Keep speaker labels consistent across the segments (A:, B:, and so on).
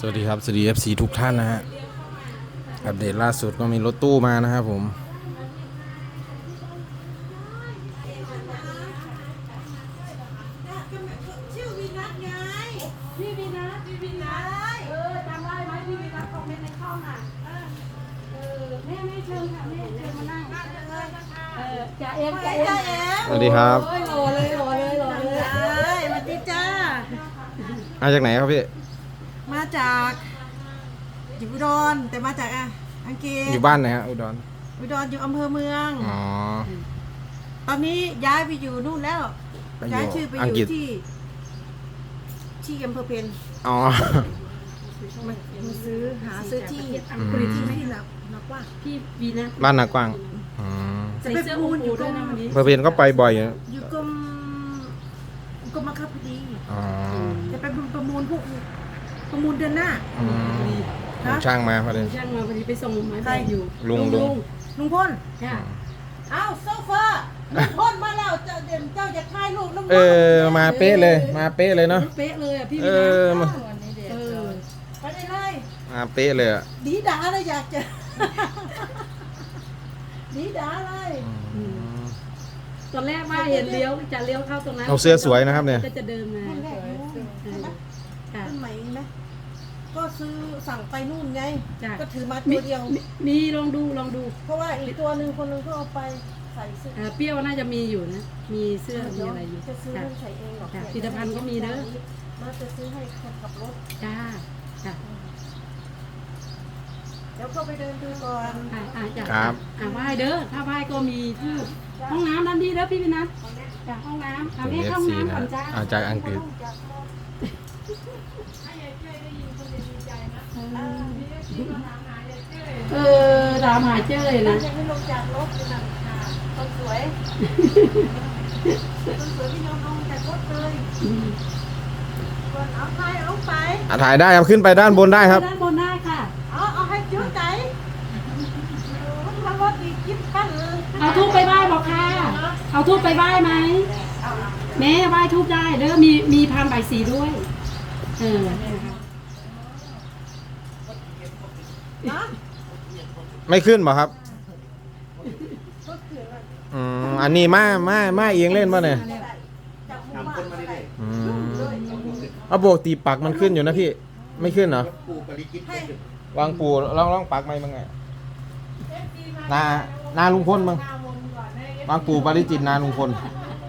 A: สวัสดีครับ สวัสดี FC ทุกท่านนะฮะ อัปเดตล่าสุดก็มีรถตู้มานะครับผม
B: ชื่อวินัทไง
C: พี่วีนัทพี่วีนัทเออจำได้ไหมพี่วีนัทคอมเมนต์ในช่องอะเออแม่แม่เชิญค่ะแม่เชิญมานั่งเออจ่าเอ็มจ่าเอ็ม
B: จ้าเอ๋ม
A: สวัสดีครับ
C: โอ้ยรอเลยรอเลยรอเลย
B: เอ้ยสวัสดีจ้า
A: มาจากไหนครับพี่
B: มา จากอยู่อุดรแต่มาจากอะอังกฤษ
A: อยู่บ้านไหนฮะอุดร
B: อุดรอยู่อำเภอเมือง
A: อ๋อ
B: ตอนนี้ย้ายไปอยู่นู่นแล้ว
A: ไปอยู่
B: ย้ายชื่อไปอ
A: อังกฤ
B: ยู่
A: ษ
B: ที่ ที่อำเภอเพน
A: อ๋อ
B: มามาซื้อหาซื้อที่
C: อังกฤษ
B: ที่
C: ใช่ไหม
B: ที่นับนับว่า
C: พี่วีนัท
A: บ้านนากว้างอืม
C: ใส่เสื้ออูปูด้วยนะวันนี้
A: เพอเพนก็ไปบ่อยอยู่
B: อยู่กรมกรมบังคับคดี
A: อ๋อ
B: จะไปประมูลพวก ประมูลเดือนหน้า
A: อืมผมช่างมาพอดี
C: ช่างมาวันนี้ไปส่งไม้
B: ใคร
C: แบบอยู่
A: ลุงลุง
B: ลุงพล
C: ค่ะ
B: อ้าวโซเฟอร์ลุงพลมาแล้วเจ้าเด่นเจ้าจะถ่ายรูปลุงพล
A: เออมาเป๊ะเลย มาเป๊ะเลยเนาะ
C: เป๊ะเลยอะพี่
A: เอ
C: วีนัท
A: อมา
C: เออ
B: ไปได้เลย
A: มาเป๊ะเลยอะ
B: ดีด่าเลยอยากจะดีด่าเลย
A: อืม
C: ตอนแรกว่าเห็นเลี้ยวจะเลี้ยวเข้าตรงนั้น
A: เอาเสื้อสวยนะครับเนี่ย
C: ก็จะเดินมา
B: แรกรู้เห็นไหม
C: ค่ะ
B: ต้นไหมไหม ก็ซื้อสั่งไปนู่นไง
C: จ้ะ
B: ก็ถือมา
C: มี
B: ตัวเดียว
C: มีมีลองดูลองดู
B: เพราะว่าอีกตัวหนึ่งคนหนึงก็เอาไปใส่เสื้อ
C: อ่าเปรี้ยวน่าจะมีอยู่นะ มีเสื้อมีอะไรอยู่
B: จะซื้อ
C: จ้ะ
B: เรื่องใส่เองหรอก
C: จ้ะผลิตภัณฑ์ก็มีเด้อ
B: มาจะซื้อให้คนขับรถ
C: จ้าจ้า
B: เดี๋ยวก็ไปเดินดูก่อน
C: อ่าอ่าจ้า
A: ครับ
C: อ่าไหว้เด้อถ้าไหว้ก็มีที่ห้องน้ำด้านนี้เด้อพี่พินัทจ้าห้องน้ำอ่า
A: เป็น
C: แม่เข้าห้อง
A: FC
C: น้ำก่อน
A: นะ
C: จ้า
A: เอาจากอังกฤษ
C: เออตามหาเจ้ย
B: หลั
C: นะ
B: งจากที่ลงจากรถนี่นะคนสวยคนสวยที่ยอมลงจากรถเลยก่อนเอาไปเอาไป
A: อะถ่ายได้ครับขึ้นไปด้านบนได้ครับ
C: ด้านบนได้ค่ะ
B: เอาเอาให้จุ๊ใจทางรถอีกยิบปั้นเลย
C: เอาทูบไปไหว้บอกค่ะ เอาทูบไปไหว้ไหมแม่ไหว้ทูบได้ เด้อมีมีพานใบายสีด้วย เออ
B: นะ
A: ไม่ขึ้นเหรอครับ อืมอันนี้มามามาเองเล่นป่ะเนี่ย
B: จับมืมาคนมาได้
A: อืมเอาโบกตีปักมันขึ้นอยู่นะพี่ ไม่ขึ้นเหรอ
B: ให้
A: วางปูลองลองปักไหมบ้งไงนานาลุงพลบ้งวางปูปาริจิตนาลุงพล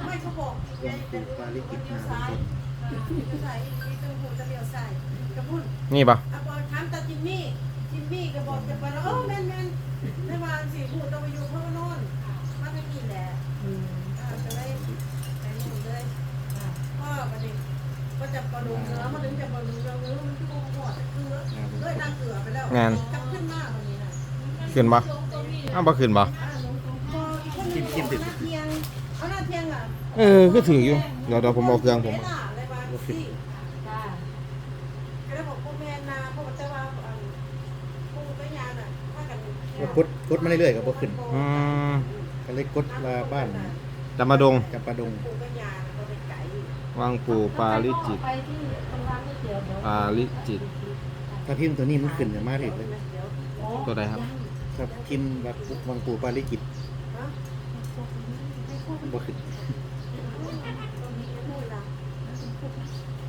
B: ไม่เขาบอกเป็นปาลิกิจนาซ้ายใส่อีกตรงหูจะเลี้ยวซ้ายกระพุ่น
A: นี่ปะ
B: บอลถามตาจิมมี่จิมมี่ก็บอกจะไปแล้วเออแม่นแม่นไม่วางสิพูดต้องไปอยู่เพราะว่าโน่นมาไปกินแหละอ่าจะได้ไปนู่นเลยพ่อประเด็นก็จะประดุงเนื้อมาถึงจะประดุงเนื้อเนื้อมันคือโมโหดเกลือด้วยน้ำเกลือไปแล้ว
A: งาน
B: กลับขึ้นมาวันนี้นะ
A: ขึ้นปะอ้าวปะขึ้นปะ
B: อ่าพออีกคนหนึงบอกหน้าเทียงเอาหน้าเทียงอะ
A: เออก็ถืออยู่เดี๋ยวเดี๋ยวผมเอาเครื่องผม
B: เวลาอะไรวะสิ
C: จ้า
B: ก็เลยบอกพ่อแม่นาพ่อแต่ว่าอันปู่ไปยานอะพา กัน
D: ก็กดกดมาเรื่อยๆก็บ่ขึ้น
A: อืม
D: ก็เลยกดว่าบ้าน
A: จะมาดง
D: กับปลาดง
B: ปู่ไปยานก็ไปไก่
A: วางปูปาริจิต
C: ไปที่ตรงร้านก๋วยเตี๋ยวเดี๋ยว
A: ปาริจิต
D: ถ้าพิมพ์ตัวนี้มันขึ้นจะมาถึงเลย
A: ตัวใดครับ
D: ถ้าพิมพ์แบบวังปูปาลิกิตบ่ขึ้น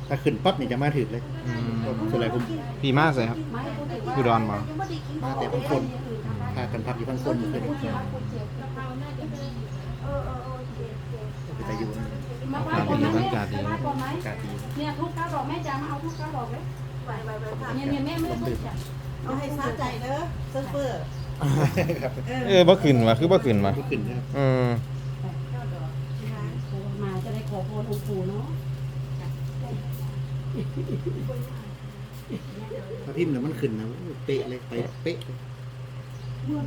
D: ถ้าขึ้นปั๊บนี่จะมาถึงเลย
A: อืม
D: ส่วนใหญ่ผม
A: พี่มาใส่ครับ
C: ไม่พูดถึง
A: อุดรมา
D: มาแต่พังคน พากันพักอยู่พังคนอยู่เลย
B: เออเออเออเจ็บเจ็บ
D: ก็ไปอยู่นั่น
C: มาไหว้ก่อนไหม
A: บรรยากาศดี
C: ไหว้ก่อนไหม
D: อากาศดี
C: เนี่ยทุกเก้าดอกแม่จ๋ามาเอาทุกเก้าดอกเลย
B: ไปไปไปท
C: เนี่ยเนี่ยแม่ไม่ได้ทุกจ้ะ
B: เอาให้สาใจเด้อเซิร์ฟเฟอร์
D: ครับ
B: เอ
A: เอ
B: อ
A: อบ่ขึ้นวะคือบ่ขึ้นวะ
D: บ่ขึ้นนะครับ
A: อืม
C: มาจะได้ขอพรองค์ปู่เนาะ
D: ถ้าพิมพ์แล้วมันขึ้นนะเป๊ะเลยไปเป๊ะ เลย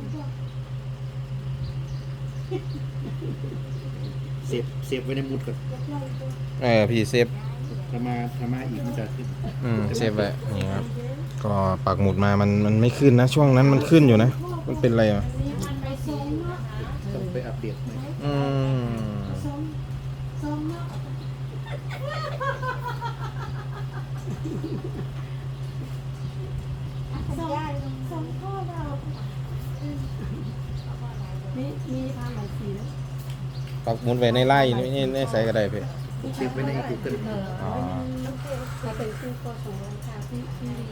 D: เสียบเสียบไว้ในมุดก่อน
A: เออพี่เซฟ
D: ถ้ามาถ้ามาอีกมันจะขึ้น
A: อืมเซฟไว้นี่ครับ ก็ปักหมุดมามันมันไม่ขึ้นนะ ช่วงนั้นมันขึ้นอยู่นะ มันเป็นอะไรอะ
D: ต้องไปอัปเดตใหม่
A: อืม
B: เปั
A: กหมุดไว้ในไล่นี่ในใส่ก็ได้พี่
D: ผมเซฟไว้ในกูเกิล
C: เออ
A: อ๋อ
C: มาเป็นคู่โคสองร้อยค่ะพี่พี่ลี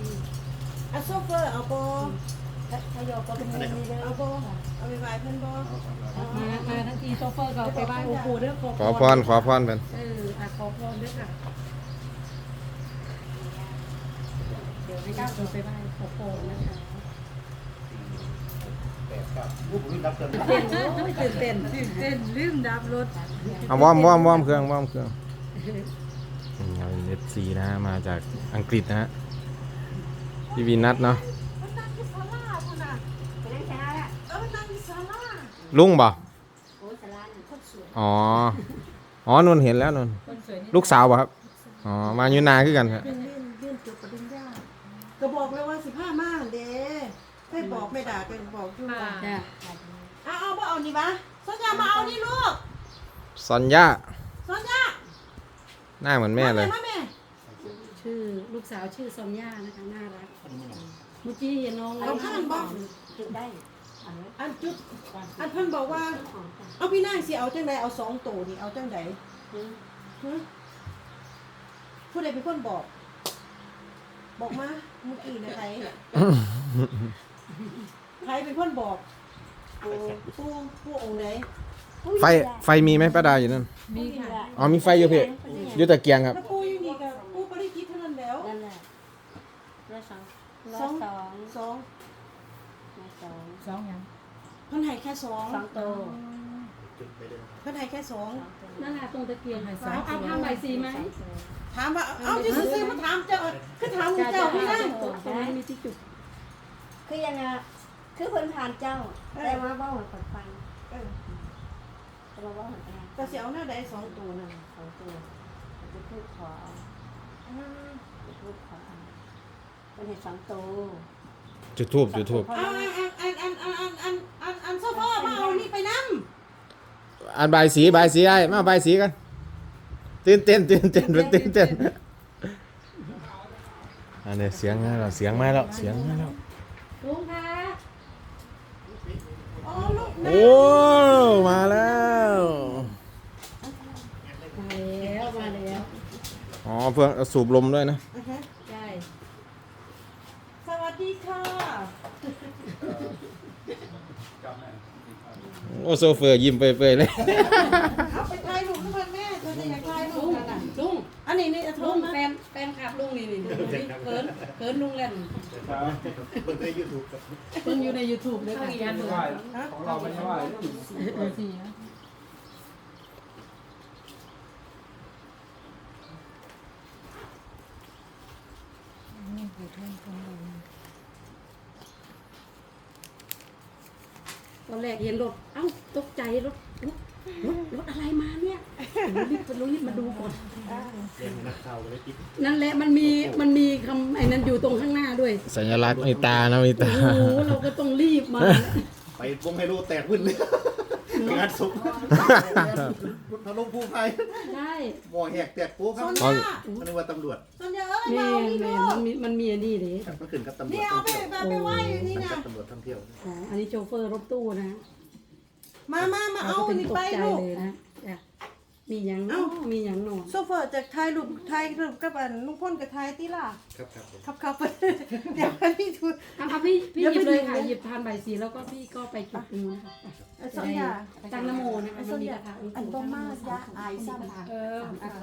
B: อะโซเฟอร์เอาบ่
C: ถ้าถ้ายอก็เป็นเงินนี้เลย
B: เอาบ่เอาไปไหว้เพิ่นบ่
C: มามาทั้งทีโซเฟอร์ก็ไปไหว้องค์ปู่เด้อขอ
A: ขอพรขอพรเป็น
C: เอออะขอพรด้วยค่ะเดี๋ยวให้ก้าวเดินไปไหว้ขอพรนะคะ
D: รูปรับเกิน
C: เต้นโอ้ยตื่นเต้นตื่นเต้นลืมดับรถ
A: เอาวอร์มวอร์มวอร์มเครื่องวอร์มเครื่องนี่เราเอฟซีนะฮะมาจากอังกฤษนะฮะพี่วีนัทเนาะ
B: มันนั่งที่ศาลาพุ่นน่ะ
C: ไปนั่งช้าละ
B: เออมันนั่งที่ศาลา
A: ลุงบ่
C: โอ้ยสาราเนี่ยคนสวย
A: อ๋อ อ๋อนนเห็นแล้วนน
C: คนสวยนี่
A: ลูกสาวบ่ครับ อ๋อ มาอยู่นาคือกันครับ
B: ไม่ด่ากันบอกอยู่ว่า
C: จ้ะ
B: เอาเอาบ่เอานี่วะสัญญามาเอานี่ลูก
A: ซอนย่า
B: สัญญา
A: หน้าเหมือนแม่เลย
B: มาแม่
C: ชื่อลูกสาวชื่อซอนย่านะคะน่ารักเมื่อกี้น้อง
B: เอาข้างบ่
C: จุดได้
B: อันจุดอันเพิ่นบอกว่า เอาพี่นางสิเอาจังใดเอาสองโตนี่เอาจังใดฮะผู้ใดเป็นคนบอก บอกมาเมื่อกี้นะใคร ใครเป็นคนบอกผู้ผู้ผู้องค์ไหน
A: ไฟไฟมีไหมป้าดาอยู่นั่น
C: มีค่ะ
A: อ๋อมีไฟอยู่พี่อยู่ตะเกียงครับ
B: แล้วผู้อยู่นี่กับผู้ปริจิตเท่านั้นแล้ว
C: นั่นแหละร้อยสอง
B: ส
C: ร้
B: อ
C: องยสอง
B: สอง
C: ร้อยสอง
E: สองอย่าง
B: เพิ่นให้แค่สอง
C: สองโต
D: จุดไปเลย
B: เพิ่นให้แค่สอง
C: นั่นแหละตรงตะเกียงเอาเอาผ้าใบสีไหม
B: ถามว่าเอาจะซื้อๆมาถามเจ้าคือถามเจ้าพี่นาง
C: ตรงนี้มีที่จุด
E: คือยังไงคือเพิ่นผ่านเจ้า แต่ว่าเบ้าหัวคนฟัง
B: เออ
E: แต่ว่าเบ้าหัวแอน
B: ก็สิเอาแนวใดสองตัวน่ะ
E: สองตัวจะพูดขอจะพูดขอเป็นเห็ดสองตัว
A: จุดทูบจุดทูบ
B: อันอันอันอันอันอันอันอันโซฟามาเอานี่ไปนำ
A: อันใบายสีใบายสีไอ้มาใบายสีกันตื่นเต้นตื่นเต้นเป็นตื่นเต้นอันนี้เสียงมาแล้วเสียงมาแล้วเสียงมาแล้ว
C: ลุงคะ
B: อ๋อลูก
A: โอ้มาแล้ว
C: มาแล้วมาแล้ว
A: อ๋อเพื่อสูบลมด้วยนะ
B: อือฮะ
C: ใช่
B: สวัสดีค่ะ
A: โอ้โซเฟอร์ยิ้มเปื่อยๆเลย
B: เอา บ
C: ลุง
B: นี่นี่
C: ดูนี่เขินเขินลุงเล่น
D: เปิดในยูทูบครับ
C: เพิ่งอยู่ใน YouTube เลยค่ะยันดู
A: ของเราไม่ใช่ว่า
C: สี่นะตอนแรกเห็นรถเอ้าตกใจรถรถรถรถอะไรมาเนี่ยโอ้โห รีบรีบมาดูก่อน
D: เรียนนักข่าวเลยคิด
C: นั่นแหละมันมีมันมีคำไอ้นั้นอยู่ตรงข้างหน้าด้วย
A: สัญลักษณ์มีตานะมีตา
C: โอ้โหเราก็ต้องรีบมา
D: ไปวงไฮโลแตกวุ่นเลยงานศพทะลุผู้ภัย
C: ใช่
D: หมอแหกแตกโป๊ครับ
B: ญญา
D: มันนึกว่าตำรวจ
B: สัญญาเอ้ย
C: แม่
B: มาเอานี่
C: แม่
B: ลู
C: มัน
B: ก
C: มีมันมีอันนี้ดิ
D: ครับเมื่อคืนครับตำรวจ
B: นี่เอา
D: ท่อง
B: ไป
D: เที่ยว
B: แบบไปไหว้อยู่นี่
D: สังกั
B: นะ
D: ดตำรวจท่องเที่ยว
C: อันนี้โชเฟอร์รถตู้นะ
B: มามามา
C: เรา
B: อา
C: น
B: นี่ไปลูก
C: เลยนะ มีหยังเนาะมีหยังหนอ
B: โซเฟอร์จากถ่ายรูปถ่ายรูปกับอันลุงพ่นกับถ่ายติล่ะ
D: ครับครับผม
B: ครับครับเดี๋ยวอันนี้ดู
C: เอาเอาพี่พี่
B: เดี๋
C: ห
B: ยว
C: ยิบเลย
B: ไปดู
C: ค่ะ
B: เลย
C: หยิบทานใบสีแล้วก็พี่ก็ไปจุดตรงนู้นค่ะ
B: เอาสัญญา
C: ตั้งนโมนะคะ
B: สั
C: มัน
B: ญ
C: มี
B: ญา
C: ราคา
B: อันบ่มากยะอายซ้ำค่ะ
E: เออ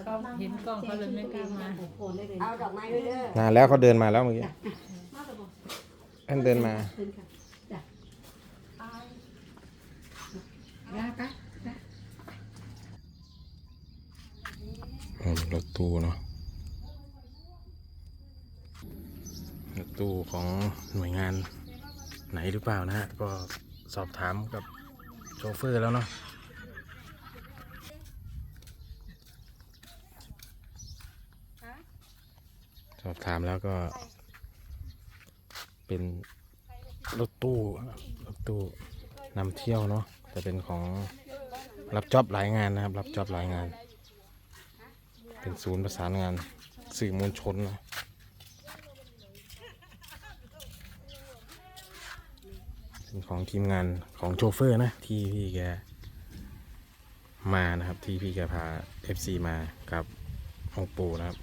E: ก็เห็นกล้องเขาเลยไม่กล้ามา
C: โอนได้เลย
E: เอาดอกไม้ด้วยเด้อ
A: นานแล้วเขาเดินมาแล้วเมื่อกี้ท่านเดินมา
C: เชิญค่ะจ้ะได้ปะได้
A: อืมร ถตู้เนาะรถตู้ของหน่วยงานไหนหรือเปล่านะฮะ ก็สอบถามกับโชเฟอร์แล้วเนาะสอบถามแล้วก็ เป็นรถตู้รถตู้นำเที่ยวเนาะแต่เป็นของรับจ็อบหลายงานนะครับ รับจ็อบหลายงาน เป็นศูนย์ประสานงานสื่อมวลชนนะเป็นของทีมงานของโชเฟอร์นะ ที่พี่แกมานะครับ ที่พี่แกพา FC มากับองค์ปู่นะครับ